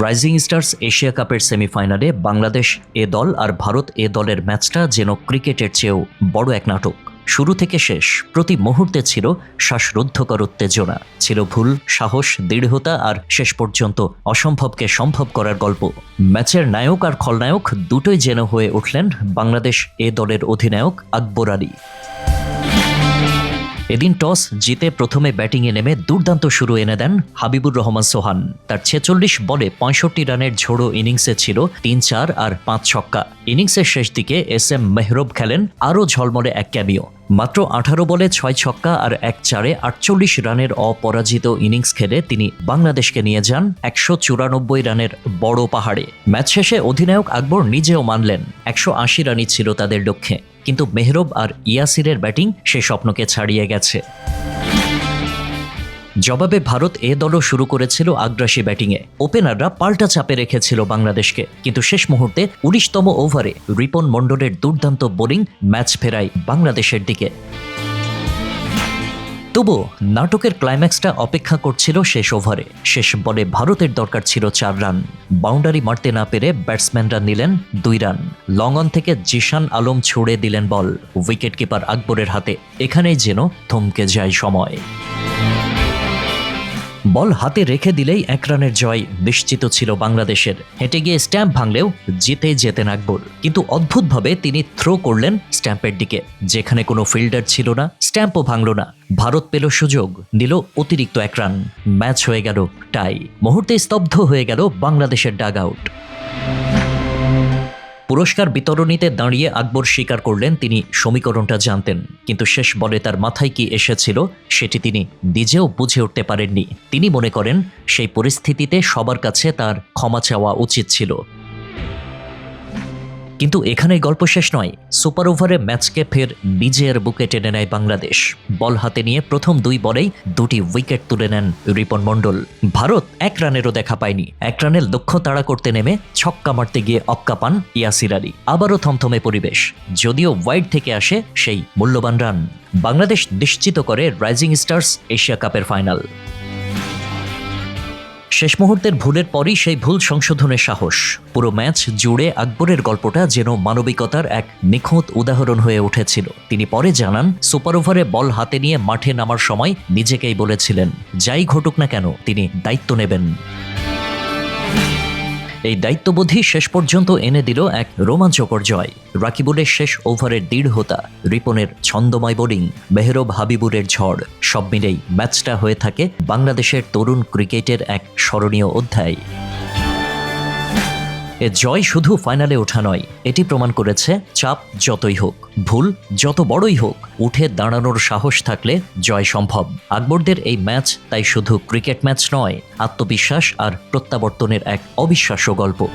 Rising stars Asia কাপের সেমিফাইনালে বাংলাদেশ এ দল আর ভারত এ দলের ম্যাচটা যেন ক্রিকেটের চেয়েও বড় এক নাটক। শুরু থেকে শেষ, প্রতি মুহূর্তে ছিল শ্বাসরুদ্ধকর উত্তেজনা। ছিল ভুল, সাহস, দৃঢ়তা আর শেষ পর্যন্ত অসম্ভবকে সম্ভব করার গল্প। ম্যাচের নায়ক আর খলনায়ক দুটোই যেন হয়ে উঠলেন বাংলাদেশ এ দলের অধিনায়ক আকবর আলী। এদিন টস জিতে প্রথমে ব্যাটিংয়ে নেমে দুর্দান্ত শুরু এনে দেন হাবিবুর রহমান সোহান। তার ছেচল্লিশ বলে পঁয়ষট্টি রানের ঝোড়ো ইনিংসে ছিল তিন চার আর পাঁচ ছক্কা। ইনিংসের শেষ দিকে এস এম মেহরব খেলেন আরও ঝলমলে এক ক্যামিও। মাত্র আঠারো বলে ছয় ছক্কা আর এক চারে আটচল্লিশ রানের অপরাজিত ইনিংস খেলে তিনি বাংলাদেশকে নিয়ে যান একশো চুরানব্বই রানের বড় পাহাড়ে। ম্যাচ শেষে অধিনায়ক আকবর নিজেও মানলেন, একশো আশি রানই ছিল তাদের লক্ষ্যে। কিন্তু মেহরব আর ইয়াসিরের ব্যাটিং সে স্বপ্নকে ছাড়িয়ে গেছে। জবাবে ভারত এ দলও শুরু করেছিল আগ্রাসী ব্যাটিংয়ে। ওপেনাররা পাল্টা চাপে রেখেছিল বাংলাদেশকে। কিন্তু শেষ মুহূর্তে উনিশতম ওভারে রিপন মণ্ডলের দুর্দান্ত বোলিং ম্যাচ ফেরায় বাংলাদেশের দিকে। তবু নাটকের ক্লাইম্যাক্সটা অপেক্ষা করছিল শেষ ওভারে। শেষ বলে ভারতের দরকার ছিল চার রান। বাউন্ডারি মারতে না পেরে ব্যাটসম্যানরা নিলেন দুই রান। লং অন থেকে জিশান আলম ছুড়ে দিলেন বল। উইকেট কিপার আকবরের হাতে। এখানেই যেন থমকে যায় সময়। বল হাতে রেখে দিলেই এক রানের জয় নিশ্চিত ছিল বাংলাদেশের। হেঁটে গিয়ে স্ট্যাম্প ভাঙলেও জিতে যেতেন আকবর কিন্তু অদ্ভুতভাবে তিনি থ্রো করলেন স্ট্যাম্পের দিকে। যেখানে কোনো ফিল্ডার ছিল না, স্ট্যাম্পও ভাঙল না। ভারত পেল সুযোগ, নিল অতিরিক্ত এক রান। ম্যাচ হয়ে গেল টাই। মুহূর্তে স্তব্ধ হয়ে গেল বাংলাদেশের ডাগ আউট। পুরস্কার বিতরণীতে দাঁড়িয়ে আকবর স্বীকার করলেন তিনি, সমীকরণটা জানতেন। কিন্তু শেষ বলে তার মাথায় কি এসেছিল, সেটি তিনি নিজেও বুঝে উঠতে পারেননি। তিনি মনে করেন, সেই পরিস্থিতিতে সবার কাছে তার ক্ষমা চাওয়া উচিত ছিল। কিন্তু এখানেই গল্প শেষ নয়। সুপার ওভারে ম্যাচকে ফের নিজের বুকে টেনে নেয় বাংলাদেশ। বল হাতে নিয়ে প্রথম দুই বলেই দুটি উইকেট তুলে নেন রিপন মণ্ডল। ভারত এক রানেরও দেখা পায়নি। এক রানের লক্ষ্য তাড়া করতে নেমে ছক্কা মারতে গিয়ে অক্কা পান ইয়াসির আলী। আবারও থমথমে পরিবেশ। যদিও ওয়াইড থেকে আসে সেই মূল্যবান রান। বাংলাদেশ নিশ্চিত করে রাইজিং স্টার্স এশিয়া কাপের ফাইনাল। শেষ মুহূর্তের ভুলের পরই সেই ভুল সংশোধনের সাহস। পুরো ম্যাচ জুড়ে আকবরের গল্পটা যেন মানবিকতার এক নিখুঁত উদাহরণ হয়ে উঠেছিল। তিনি পরে জানান, সুপার ওভারে বল হাতে নিয়ে মাঠে নামার সময় নিজেকেই বলেছিলেন, যাই ঘটুক না কেন, তিনি দায়িত্ব নেবেন। এই দায়িত্ববোধই শেষ পর্যন্ত এনে দিল এক রোমাঞ্চকর জয়। রাকিবুলের শেষ ওভারের দৃঢ়তা, রিপনের ছন্দময় বোলিং, মেহরব হাবিবুরের ঝড়, সব মিলেই ম্যাচটা হয়ে থাকে বাংলাদেশের তরুণ ক্রিকেটের এক স্মরণীয় অধ্যায়। এ জয় শুধু ফাইনালে ওঠা নয়, এটি প্রমাণ করেছে চাপ যতই হোক, ভুল যত বড়ই হোক উঠে দাঁড়ানোর সাহস থাকলে জয় সম্ভব। আকবরদের এই ম্যাচ তাই শুধু ক্রিকেট ম্যাচ নয়, আত্মবিশ্বাস আর প্রত্যাবর্তনের এক অবিশ্বাস্য গল্প।